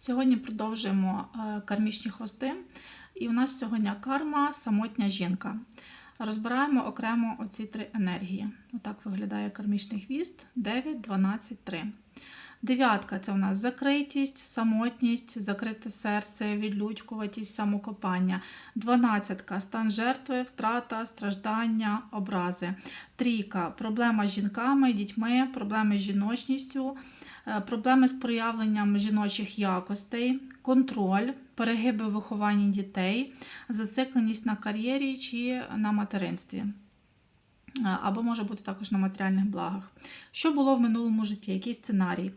Сьогодні продовжуємо е, кармічні хвости, і у нас сьогодні карма самотня жінка. Розбираємо окремо оці три енергії. Отак виглядає кармічний хвіст 9, 12, 3. Дев'ятка це у нас закритість, самотність, закрите серце, відлюдькуватість, самокопання. Дванадцятка стан жертви, втрата, страждання, образи. Трійка проблема з жінками, дітьми, проблеми з жіночністю, проблеми з проявленням жіночих якостей, контроль, перегиби в вихованні дітей, зацикленість на кар'єрі чи на материнстві. Е, Або може бути також на матеріальних благах. Що було в минулому житті? Який сценарій?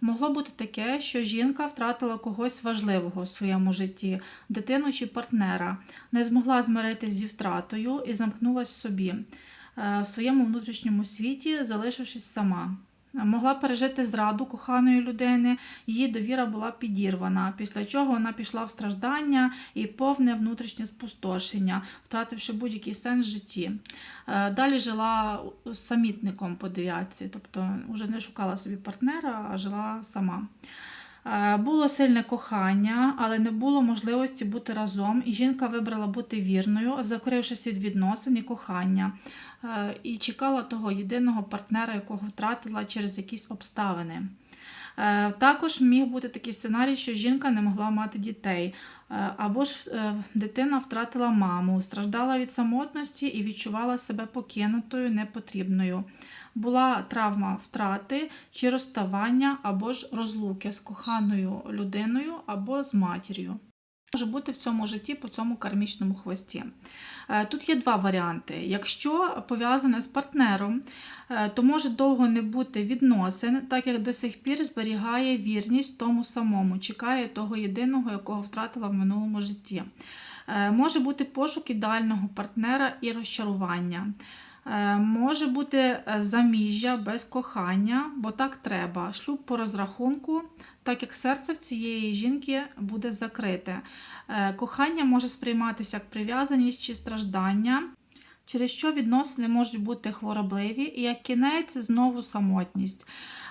Могло бути таке, що жінка втратила когось важливого у своєму житті, дитину чи партнера, не змогла змиритися зі втратою і замкнулась в собі е, в своєму внутрішньому світі, залишившись сама. Могла пережити зраду коханої людини, її довіра була підірвана, після чого вона пішла в страждання і повне внутрішнє спустошення, втративши будь-який сенс в житті. Е, Далі жила самітником по дев'ятці, тобто вже не шукала собі партнера, а жила сама. Е, Було сильне кохання, але не було можливості бути разом, і жінка вибрала бути вірною, закрившись від відносин і кохання, Е, і чекала того єдиного партнера, якого втратила через якісь обставини. Е, Також міг бути такий сценарій, що жінка не могла мати дітей, Е, або ж е, дитина втратила маму, страждала від самотності і відчувала себе покинутою, непотрібною. Була травма втрати чи розставання, або ж розлуки з коханою людиною або з матір'ю. Може бути в цьому житті по цьому кармічному хвості. Е, Тут є два варіанти. Якщо пов'язане з партнером, е, то може довго не бути відносин, так як до сих пір зберігає вірність тому самому, чекає того єдиного, якого втратила в минулому житті. Е, Може бути пошук ідеального партнера і розчарування. Е, Може бути е, заміжжя без кохання, бо так треба. Шлюб по розрахунку, так як серце в цієї жінки буде закрите. Е, Кохання може сприйматися як прив'язаність чи страждання, через що відносини можуть бути хворобливі, і як кінець знову самотність.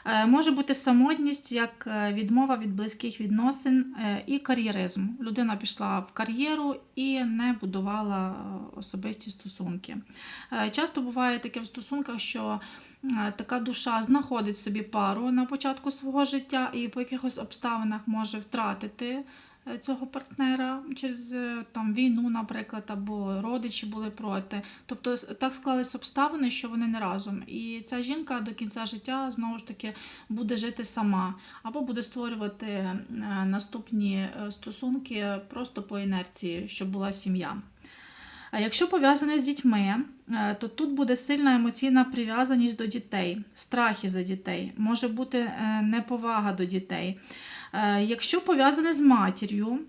Е, Може бути самотність як е, відмова від близьких відносин е, і кар'єризм. Людина пішла в кар'єру і не будувала особисті стосунки. Часто буває таке в стосунках, що така душа знаходить собі пару на початку свого життя і по якихось обставинах може втратити цього партнера через е, там війну, наприклад, або родичі були проти. Тобто так склались обставини, що вони не разом. І ця жінка до кінця життя знову ж таки буде жити сама, або буде створювати е, наступні е, стосунки просто по інерції, щоб була сім'я. Якщо пов'язане з дітьми, е, то тут буде сильна емоційна прив'язаність до дітей, страхи за дітей, може бути е, неповага до дітей. Е, Якщо пов'язане з матір'ю,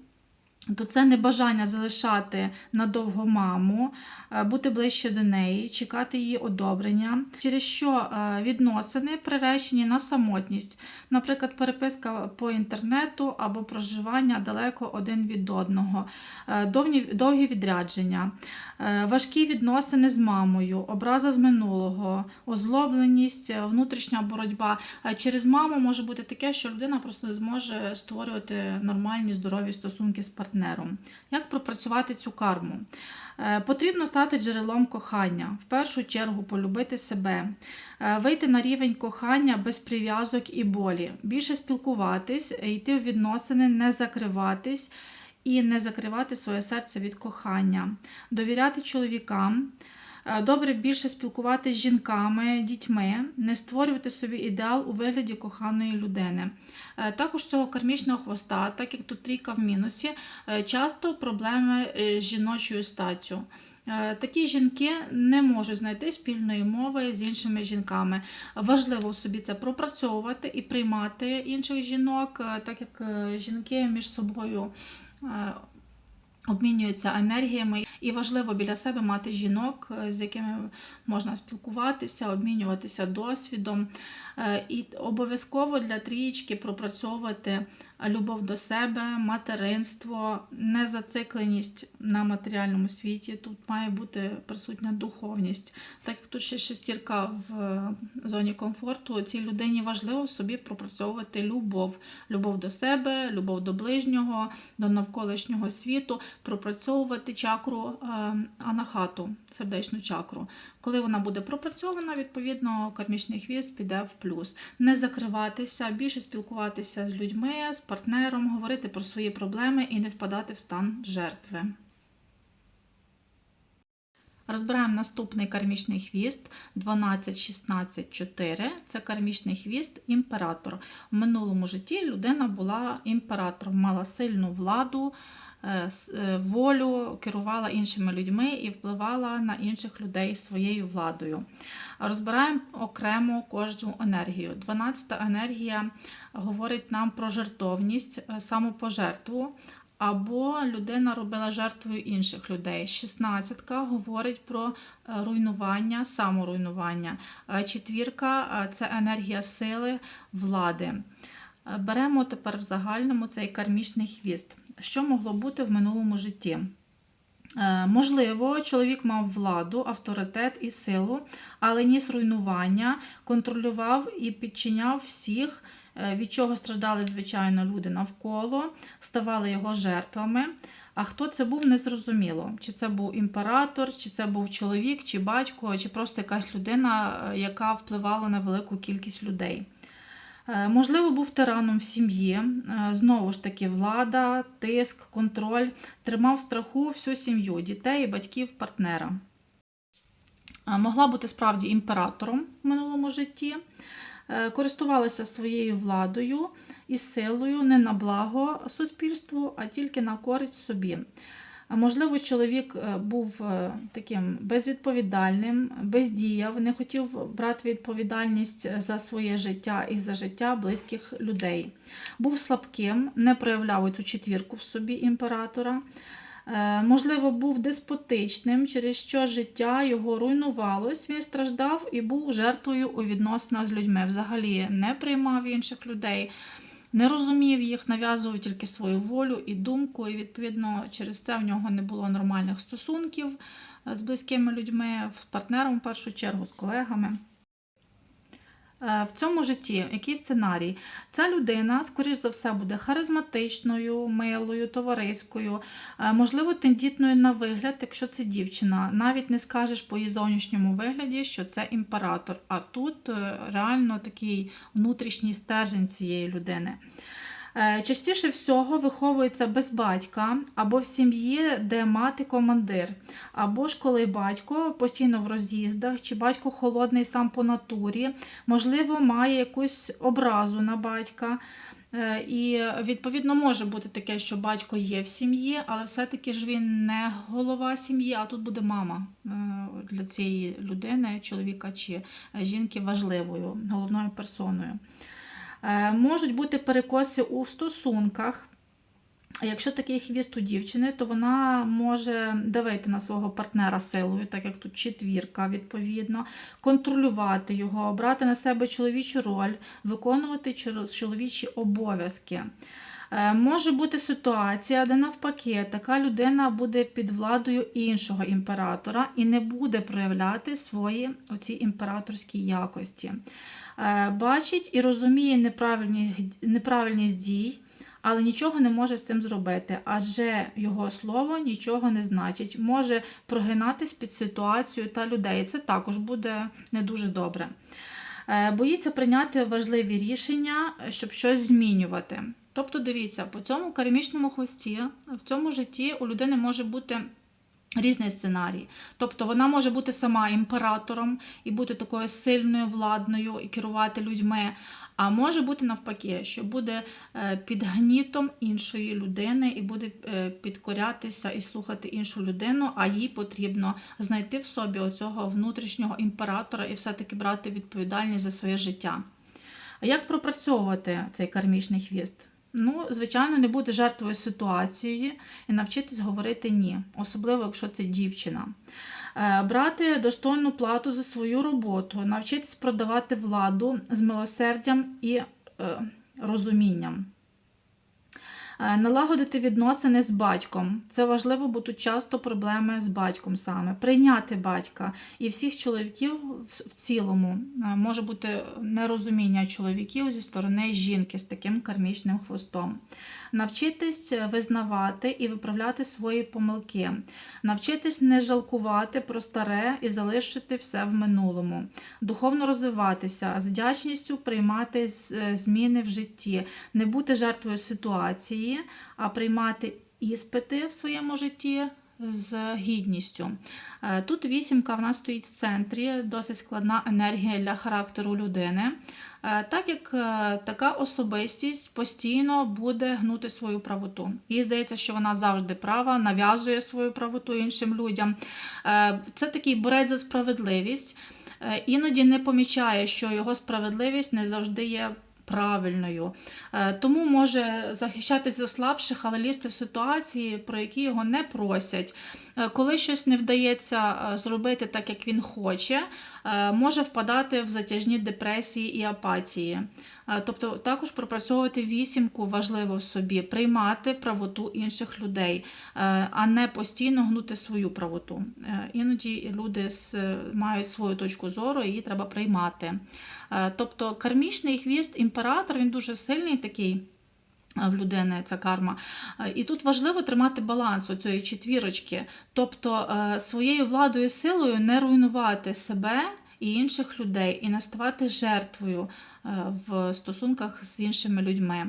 то це небажання залишати надовго маму, е, бути ближче до неї, чекати її одобрення, через що е, відносини приречені на самотність, наприклад, переписка по інтернету або проживання далеко один від одного, е, довгі, відрядження, важкі відносини з мамою, образа з минулого, озлобленість, е, внутрішня боротьба. Е, Через маму може бути таке, що людина просто не зможе створювати нормальні здорові стосунки з партнером. Як пропрацювати цю карму? Е, Потрібно стати джерелом кохання, в першу чергу полюбити себе, е, вийти на рівень кохання без прив'язок і болі, більше спілкуватись, е, йти в відносини, не закриватись і не закривати своє серце від кохання, довіряти чоловікам. Е, Добре більше спілкуватися з жінками, дітьми, не створювати собі ідеал у вигляді коханої людини. Е, Також цього кармічного хвоста, так як тут трійка в мінусі, е, часто проблеми з жіночою статтю. Такі жінки не можуть знайти спільної мови з іншими жінками. Важливо собі це пропрацьовувати і приймати інших жінок, так як жінки між собою Oh. Обмінюються енергіями, і важливо біля себе мати жінок, е, з якими можна спілкуватися, обмінюватися досвідом. Е, І обов'язково для трієчки пропрацьовувати любов до себе, материнство, незацикленість на матеріальному світі. Тут має бути присутня духовність. Так як тут ще шестірка в е, зоні комфорту, цій людині важливо собі пропрацьовувати любов, любов до себе, любов до ближнього, до навколишнього світу, пропрацьовувати чакру е, анахату, сердечну чакру. Коли вона буде пропрацьована, відповідно, кармічний хвіст піде в плюс. Не закриватися, більше спілкуватися з людьми, з партнером, говорити про свої проблеми і не впадати в стан жертви. Розбираємо наступний кармічний хвіст 12-16-4. Це кармічний хвіст імператор. В минулому житті людина була імператором, мала сильну владу, волю, керувала іншими людьми і впливала на інших людей своєю владою. Розбираємо окремо кожну енергію. 12 енергія говорить нам про жертовність, е, самопожертву. Або людина робила жертвою інших людей. Шістнадцятка говорить про е, руйнування, саморуйнування. Е, Четвірка е, це енергія сили, влади. Е, Беремо тепер в загальному цей кармічний хвіст. Що могло бути в минулому житті? Е, Можливо, чоловік мав владу, авторитет і силу, але ніс руйнування, контролював і підчиняв всіх, е, від чого страждали, звичайно, люди навколо, ставали його жертвами. А хто це був, незрозуміло. Чи це був імператор, чи це був чоловік, чи батько, чи просто якась людина, е, яка впливала на велику кількість людей. Е, Можливо, був тираном в сім'ї. Е, Знову ж таки, влада, тиск, контроль тримав страху всю сім'ю, дітей, батьків, партнера. Е, Могла бути справді імператором в минулому житті, користувалася своєю владою і силою не на благо суспільству, а тільки на користь собі. А Можливо, чоловік е, був е, таким безвідповідальним, бездіяв, не хотів брати відповідальність за своє життя і за життя близьких людей. Був слабким, не проявляв цю четвірку в собі імператора. Е, Можливо, був деспотичним, через що життя його руйнувалось, він страждав і був жертвою у відносинах з людьми. Взагалі не приймав інших людей, не розумів їх, нав'язував тільки свою волю і думку, і відповідно через це в нього не було нормальних стосунків е, з близькими людьми, з партнером в першу чергу, з колегами. Е, В цьому житті який сценарій? Ця людина, скоріш за все, буде харизматичною, милою, товариською, е, можливо, тендітною на вигляд, якщо це дівчина. Навіть не скажеш по її зовнішньому вигляді, що це імператор. А тут е, реально такий внутрішній стержень цієї людини. Е, Частіше всього виховується без батька або в сім'ї, де мати командир, або ж коли батько постійно в роз'їздах, чи батько холодний сам по натурі, можливо, має якусь образу на батька. Е, І відповідно може бути таке, що батько є в сім'ї, але все-таки ж він не голова сім'ї, а тут буде мама е, для цієї людини, чоловіка чи жінки важливою, головною персоною. Е, Можуть бути перекоси у стосунках. Якщо такий хвіст у дівчини, то вона може давити на свого партнера силою, так як тут четвірка, відповідно, контролювати його, брати на себе чоловічу роль, виконувати чоловічі обов'язки. Е, Може бути ситуація, де навпаки така людина буде під владою іншого імператора і не буде проявляти свої оці імператорські якості. Е, Бачить і розуміє неправильні, неправильність дій, але нічого не може з цим зробити, адже його слово нічого не значить. Може прогинатись під ситуацію та людей. Це також буде не дуже добре. Е, Боїться прийняти важливі рішення, щоб щось змінювати. Тобто, дивіться, по цьому кармічному хвості в цьому житті у людини може бути різний сценарій. Тобто вона може бути сама імператором і бути такою сильною, владною і керувати людьми. А може бути навпаки, що буде е, під гнітом іншої людини і буде е, підкорятися і слухати іншу людину, а їй потрібно знайти в собі оцього внутрішнього імператора і все-таки брати відповідальність за своє життя. А як пропрацьовувати цей кармічний хвіст? Ну, звичайно, не бути жертвою ситуації і навчитись говорити ні, особливо якщо це дівчина. Е, Брати достойну плату за свою роботу, навчитись продавати владу з милосердям і е, розумінням. Е, Налагодити відносини з батьком. Це важливо, бо тут часто проблеми з батьком саме. Прийняти батька і всіх чоловіків в цілому Е, може бути нерозуміння чоловіків зі сторони жінки з таким кармічним хвостом. Навчитись визнавати і виправляти свої помилки, навчитись не жалкувати про старе і залишити все в минулому, духовно розвиватися, з вдячністю приймати е, зміни в житті, не бути жертвою ситуації, а приймати іспити в своєму житті. З гідністю. Е, Тут вісімка в нас стоїть в центрі, досить складна енергія для характеру людини. Е, Так як е, така особистість постійно буде гнути свою правоту. Їй здається, що вона завжди права, нав'язує свою правоту іншим людям. Це такий борець за справедливість. Іноді не помічає, що його справедливість не завжди є правильною. Е, Тому може захищатись за слабших, але лізти в ситуації, про які його не просять. Е, Коли щось не вдається е, зробити так, як він хоче, е, може впадати в затяжні депресії і апатії. Тобто також пропрацьовувати вісімку важливо в собі, приймати правоту інших людей, а не постійно гнути свою правоту. Іноді люди мають свою точку зору, її треба приймати. Тобто кармічний хвіст, імператор, він дуже сильний такий. В людини ця карма. Е, І тут важливо тримати баланс у цієї четвірочки, тобто е, своєю владою силою не руйнувати себе і інших людей, і не ставати жертвою е, в стосунках з іншими людьми.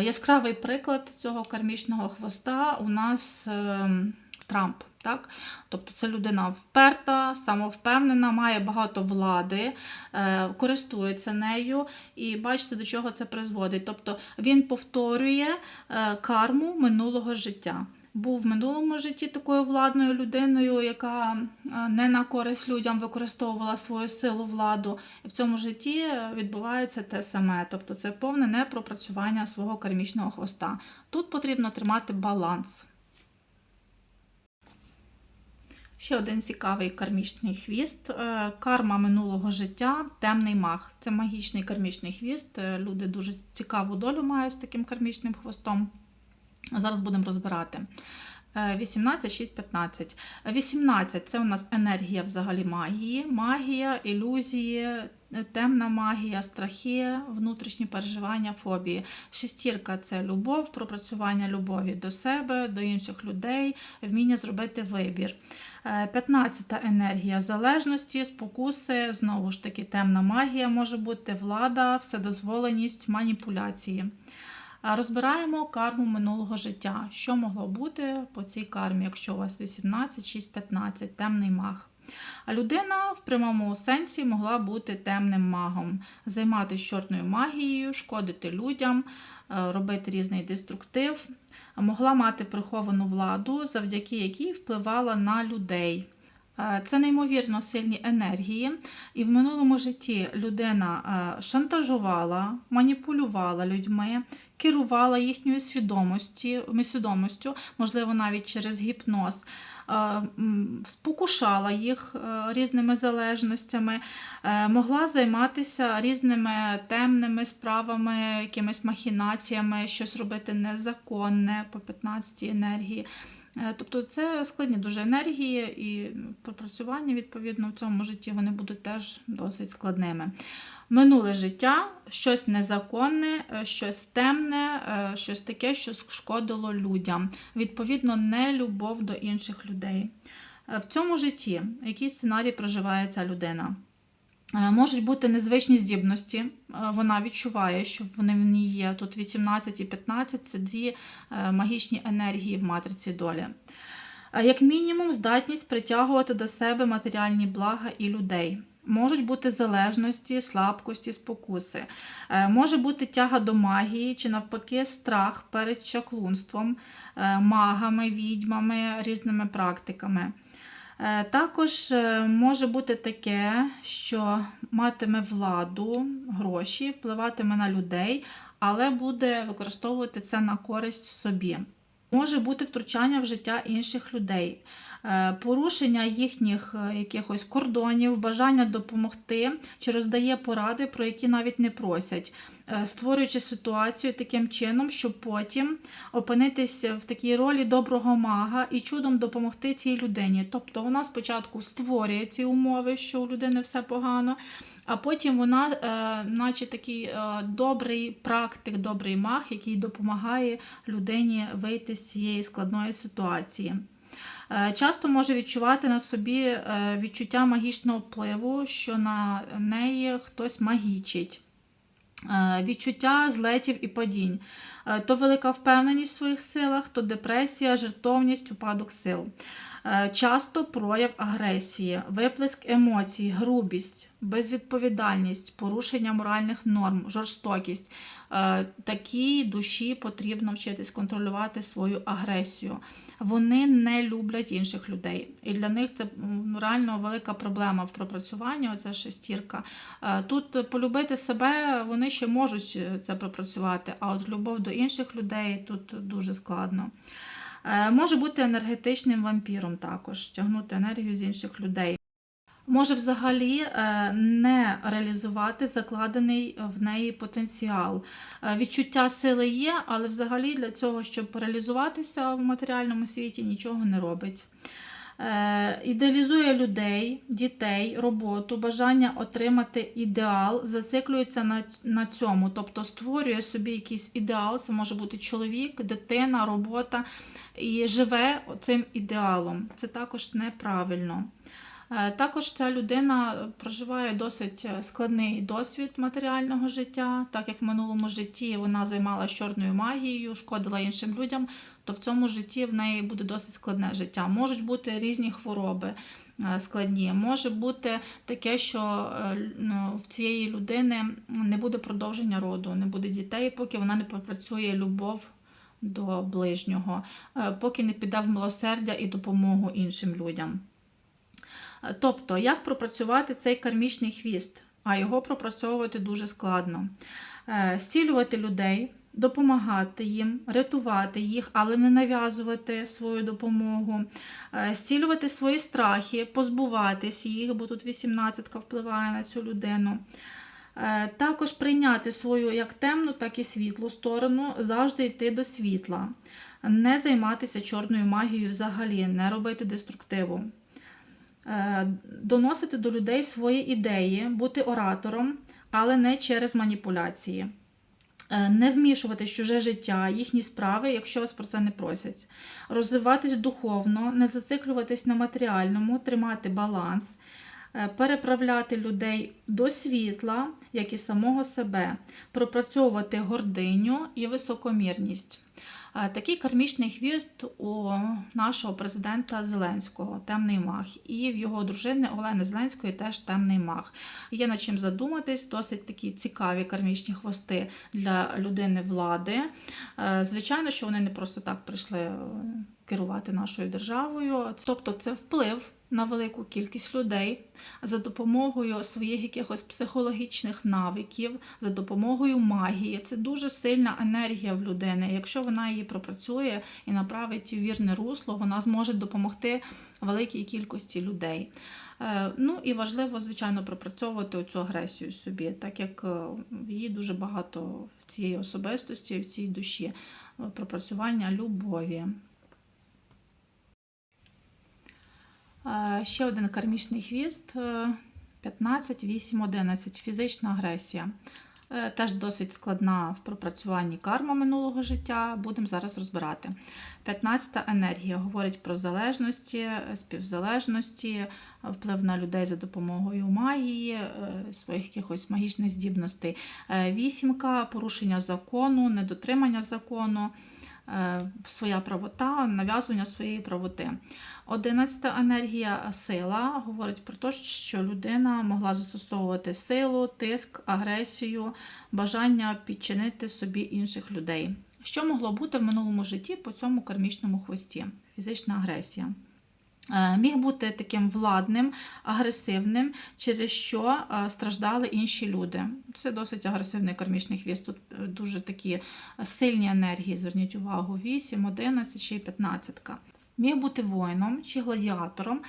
Яскравий приклад цього кармічного хвоста у нас е, Трамп. Так? Тобто це людина вперта, самовпевнена, має багато влади, е, користується нею, і бачите, до чого це призводить. Тобто він повторює е, карму минулого життя. Був в минулому житті такою владною людиною, яка е, не на користь людям використовувала свою силу владу. І в цьому житті відбувається те саме. Тобто це повне непропрацювання свого кармічного хвоста. Тут потрібно тримати баланс. Ще один цікавий кармічний хвіст. Е, Карма минулого життя, темний маг. Це магічний кармічний хвіст. Е, Люди дуже цікаву долю мають з таким кармічним хвостом. Зараз будемо розбирати. Е, 18, 6, 15. 18 це у нас енергія взагалі магії, магія, ілюзії, е, темна магія, страхи, внутрішні переживання, фобії. Шестірка це любов, пропрацювання любові до себе, до інших людей, вміння зробити вибір. 15 енергія залежності, спокуси, знову ж таки, темна магія може бути влада, вседозволеність, маніпуляції. Розбираємо карму минулого життя. Що могло бути по цій кармі, якщо у вас 18, 6, 15, темний маг. А людина в прямому сенсі могла бути темним магом, займатися чорною магією, шкодити людям, е, робити різний деструктив, могла мати приховану владу, завдяки якій впливала на людей. Е, Це неймовірно сильні енергії, і в минулому житті людина е, шантажувала, маніпулювала людьми, керувала їхньою свідомістю, можливо, навіть через гіпноз, е, спокушала їх е, різними залежностями, е, могла займатися різними темними справами, якимись махінаціями, щось робити незаконне по 15 енергії. Е, Тобто це складні дуже енергії, і пропрацювання, відповідно, в цьому житті вони будуть теж досить складними. Минуле життя, щось незаконне, е, щось темне, е, щось таке, що шкодило людям. Відповідно, не любов до інших людей. В цьому житті який сценарій проживає ця людина? Е, Можуть бути незвичні здібності. Е, Вона відчуває, що вони в ній є. Тут 18 і 15 це дві е, магічні енергії в матриці долі. Як мінімум, здатність притягувати до себе матеріальні блага і людей. Можуть бути залежності, слабкості, спокуси. Може бути тяга до магії чи навпаки страх перед чаклунством, магами, відьмами, різними практиками. Е, Також е, може бути таке, що матиме владу, гроші, впливатиме на людей, але буде використовувати це на користь собі. Може бути втручання в життя інших людей, порушення їхніх е, якихось кордонів, бажання допомогти чи роздає поради, про які навіть не просять, е, створюючи ситуацію таким чином, щоб потім опинитися в такій ролі доброго мага і чудом допомогти цій людині. Тобто вона спочатку створює ці умови, що у людини все погано. А потім вона, е, наче такий е, добрий практик, добрий маг, який допомагає людині вийти з цієї складної ситуації. Е, Часто може відчувати на собі е, відчуття магічного впливу, що на неї хтось магічить. Е, Відчуття злетів і падінь. То велика впевненість в своїх силах, то депресія, жертовність, упадок сил. Часто прояв агресії, виплеск емоцій, грубість, безвідповідальність, порушення моральних норм, жорстокість. Е, Такій душі потрібно вчитись контролювати свою агресію. Вони не люблять інших людей. І для них це реально велика проблема в пропрацюванні. Оця шестірка. Е, Тут полюбити себе вони ще можуть е, це пропрацювати, а от любов до інших людей тут дуже складно. Може бути енергетичним вампіром також, тягнути енергію з інших людей. Може взагалі е, не реалізувати закладений в неї потенціал. Е, Відчуття сили є, але взагалі для цього, щоб реалізуватися в матеріальному світі, нічого не робить. Е, Ідеалізує людей, дітей, роботу, бажання отримати ідеал, зациклюється на, на цьому, тобто створює собі якийсь ідеал, це може бути чоловік, дитина, робота, і живе цим ідеалом. Це також неправильно. Е, Також ця людина проживає досить е, складний досвід матеріального життя, так як в минулому житті вона займалася чорною магією, шкодила іншим людям, то в цьому житті в неї буде досить складне життя. Можуть бути різні хвороби е, складні, може бути таке, що е, ну, в цієї людини не буде продовження роду, не буде дітей, поки вона не попрацює любов до ближнього, е, поки не піде в милосердя і допомогу іншим людям. Тобто, як пропрацювати цей кармічний хвіст, а його пропрацьовувати дуже складно. Е, Зцілювати людей, допомагати їм, рятувати їх, але не нав'язувати свою допомогу, Е, зцілювати свої страхи, позбуватись їх, бо тут 18 впливає на цю людину. Е, Також прийняти свою як темну, так і світлу сторону, завжди йти до світла, не займатися чорною магією взагалі, не робити деструктиву. Е, Доносити до людей свої ідеї, бути оратором, але не через маніпуляції. Е, Не вмішувати в чуже життя, їхні справи, якщо вас про це не просять. Розвиватись духовно, не зациклюватись на матеріальному, тримати баланс, е, переправляти людей до світла, як і самого себе, пропрацьовувати гординю і високомірність. Е, Такий кармічний хвіст у нашого президента Зеленського, темний маг, і в його дружини Олени Зеленської теж темний маг. Є над чим задуматись, досить такі цікаві кармічні хвости для людини влади. Е, Звичайно, що вони не просто так прийшли е, керувати нашою державою. Тобто, це вплив на велику кількість людей за допомогою своїх якихось психологічних навиків, за допомогою магії. Це дуже сильна енергія в людини. Якщо вона її пропрацює і направить у вірне русло, вона зможе допомогти великій кількості людей. Е, Ну і важливо, звичайно, пропрацьовувати цю агресію собі, так як е, її дуже багато в цій особистості, в цій душі е, пропрацювання любові. Е, Ще один кармічний хвіст е, 15, 8, 11. Фізична агресія. Е, Теж досить складна в пропрацюванні карма минулого життя. Будемо зараз розбирати. 15-та енергія говорить про залежності, е, співзалежності, вплив на людей за допомогою магії, е, своїх якихось магічних здібностей. Е, Вісімка порушення закону, недотримання закону. Е, Своя правота, нав'язування своєї правоти. Одинадцята енергія сила говорить про те, що людина могла застосовувати силу, тиск, агресію, бажання підчинити собі інших людей. Що могло бути в минулому житті по цьому кармічному хвості? Фізична агресія. Е, Міг бути таким владним, агресивним, через що е, страждали інші люди. Це досить агресивний кармічний хвіст. Тут е, дуже такі сильні енергії. Зверніть увагу: 8, 11 чи 15. Міг бути воїном чи гладіатором.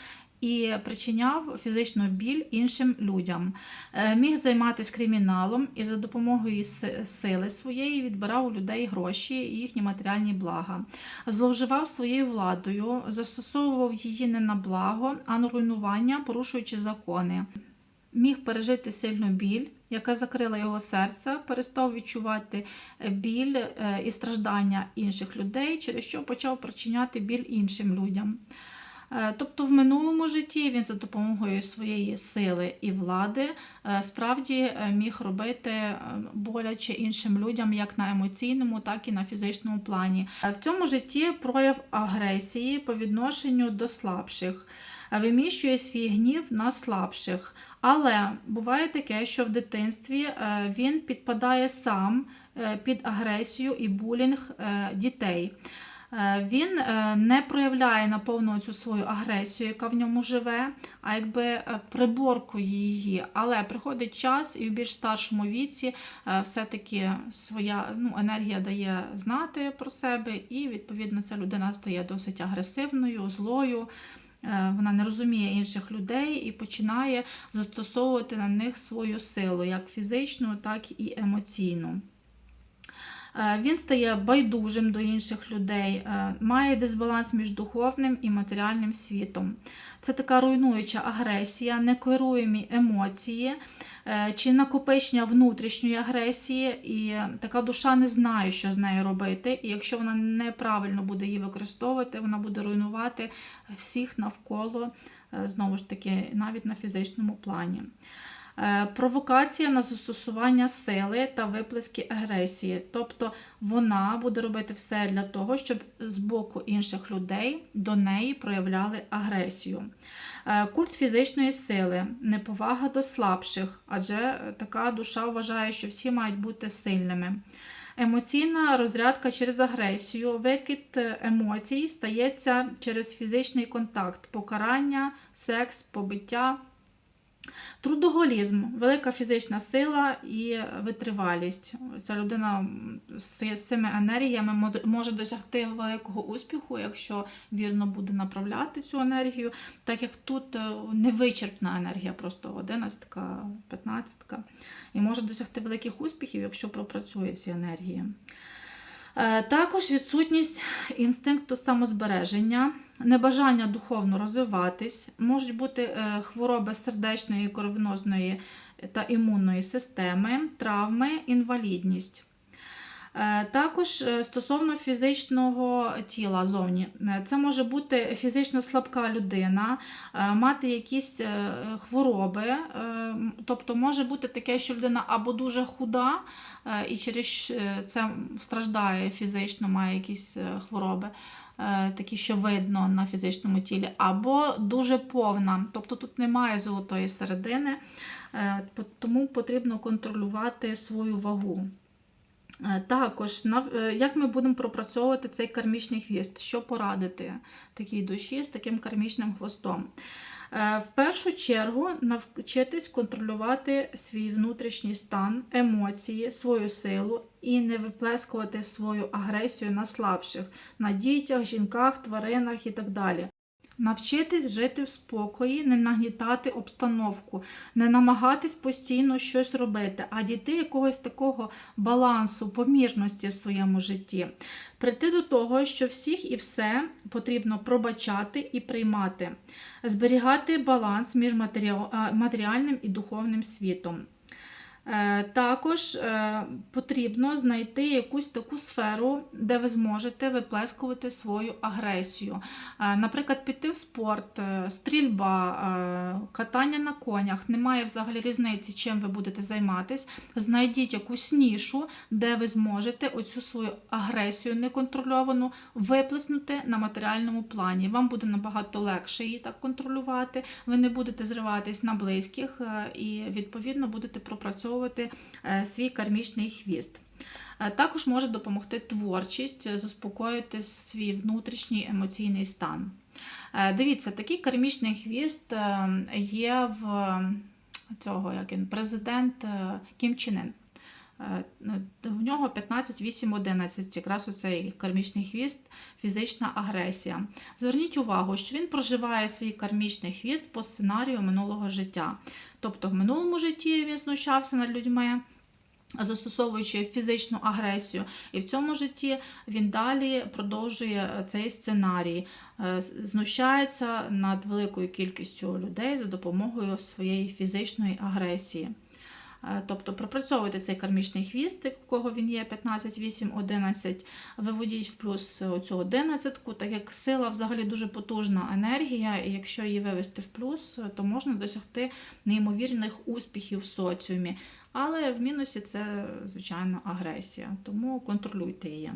І причиняв фізичну біль іншим людям. Е, Міг займатися криміналом і за допомогою сили своєї відбирав у людей гроші і їхні матеріальні блага зловживав своєю владою, застосовував її не на благо, а на руйнування, порушуючи закони. Міг пережити сильну біль, яка закрила його серце, перестав відчувати е, біль е, і страждання інших людей, через що почав причиняти біль іншим людям. Е, Тобто в минулому житті він за допомогою своєї сили і влади е, справді е, міг робити боляче іншим людям як на емоційному, так і на фізичному плані. В цьому житті прояв агресії по відношенню до слабших, виміщує свій гнів на слабших. Але буває таке, що в дитинстві він підпадає сам під агресію і булінг дітей. Е, Він е, не проявляє наповну цю свою агресію, яка в ньому живе, а якби е, приборкує її. Але приходить час, і в більш старшому віці все-таки своя ну, енергія дає знати про себе, і відповідно ця людина стає досить агресивною, злою. Вона не розуміє інших людей і починає застосовувати на них свою силу, як фізичну, так і емоційну. Е, Він стає байдужим до інших людей, е, має дисбаланс між духовним і матеріальним світом. Це така руйнуюча агресія, некеруємі емоції е, чи накопичення внутрішньої агресії, і така душа не знає, що з нею робити. І якщо вона неправильно буде її використовувати, вона буде руйнувати всіх навколо, знову ж таки, навіть на фізичному плані. Е, Провокація на застосування сили та виплески агресії. Тобто вона буде робити все для того, щоб з боку інших людей до неї проявляли агресію. Е, Культ фізичної сили, неповага до слабших, адже така душа вважає, що всі мають бути сильними. Емоційна розрядка через агресію, викид емоцій стається через фізичний контакт, покарання, секс, побиття. Трудоголізм, велика фізична сила і витривалість. Ця людина з цими енергіями може досягти великого успіху, якщо вірно буде направляти цю енергію, так як тут е, невичерпна енергія, просто 11, 15, і може досягти великих успіхів, якщо пропрацює ці енергії. Е, Також відсутність інстинкту самозбереження, небажання духовно розвиватись, можуть бути е, хвороби сердечної, кровоносної та імунної системи, травми, інвалідність. Е, Також е, стосовно фізичного тіла зовні, Е, це може бути фізично слабка людина, мати якісь хвороби, тобто може бути таке, що людина або дуже худа, і через це страждає фізично, має якісь хвороби. Такі, що видно на фізичному тілі, або дуже повна, тобто тут немає золотої середини, тому потрібно контролювати свою вагу. Е, Також е, як ми будемо пропрацьовувати цей кармічний хвіст, що порадити такій душі з таким кармічним хвостом? Е, В першу чергу навчитись контролювати свій внутрішній стан, емоції, свою силу і не виплескувати свою агресію на слабших, на дітях, жінках, тваринах і так далі. Навчитись жити в спокої, не нагнітати обстановку, не намагатись постійно щось робити, а дійти якогось такого балансу, помірності в своєму житті. Прийти до того, що всіх і все потрібно пробачати і приймати, зберігати баланс між матеріальним і духовним світом. Е, Також е, потрібно знайти якусь таку сферу, де ви зможете виплескувати свою агресію. Е, Наприклад, піти в спорт, стрільба, катання на конях. Немає взагалі різниці, чим ви будете займатися. Знайдіть якусь нішу, де ви зможете оцю свою агресію неконтрольовану виплеснути на матеріальному плані. Вам буде набагато легше її так контролювати. Ви не будете зриватись на близьких і відповідно будете пропрацьовувати е, свій кармічний хвіст. Е, Також може допомогти творчість, е, заспокоїти свій внутрішній емоційний стан. Дивіться, такий кармічний хвіст є в цього, як він, президент Кім. Е, В нього 15, 8, 11, якраз оцей кармічний хвіст, фізична агресія. Зверніть увагу, що він проживає свій кармічний хвіст по сценарію минулого життя. Тобто в минулому житті він знущався над людьми, застосовуючи фізичну агресію, і в цьому житті він далі продовжує цей сценарій, е, знущається над великою кількістю людей за допомогою своєї фізичної агресії. Е, Тобто пропрацьовуйте цей кармічний хвістик, у кого він є 15, 8, 11, виводіть в плюс цю 11, так як сила взагалі дуже потужна енергія, і якщо її вивести в плюс, то можна досягти неймовірних успіхів в соціумі. Але в мінусі це, звичайно, агресія, тому контролюйте її.